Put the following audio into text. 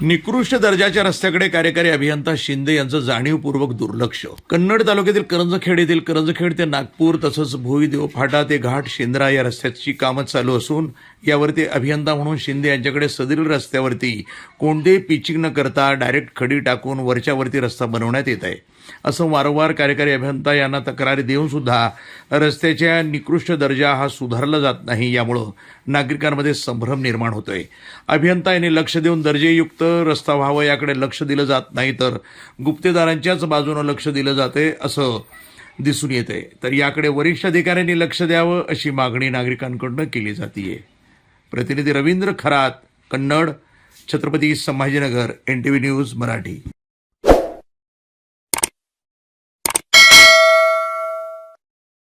निकृष्ट दर्जाच्या रस्त्याकडे कार्यकारी अभियंता शिंदे यांचं जाणीवपूर्वक दुर्लक्ष. कन्नड तालुक्यातील करंजखेड येथील करंजखेड ते नागपूर तसंच भोईदेव फाटा ते घाट शेंद्रा या रस्त्याची कामं चालू असून यावरती अभियंता म्हणून शिंदे यांच्याकडे सदरील रस्त्यावरती कोणतेही पिचिंग न करता डायरेक्ट खडी टाकून वरच्यावरती रस्ता बनवण्यात येत आहे. असं वारंवार कार्यकारी अभियंता यांना तक्रारी देऊन सुद्धा रस्त्याच्या निकृष्ट दर्जा हा सुधारला जात नाही यामुळं नागरिकांमध्ये संभ्रम निर्माण होतोय. अभियंता यांनी लक्ष देऊन दर्जेयुक्त रस्ता व्हावं याकडे लक्ष दिलं जात नाही तर गुप्तेदारांच्याच बाजूनं लक्ष दिलं जाते असं दिसून येते. तर याकडे वरिष्ठ अधिकाऱ्यांनी लक्ष द्यावं अशी मागणी नागरिकांकडून केली जाते प्रतिनिधी Ravindra Kharat Kannad Chhatrapati Sambhajinagar N T V news Marathi.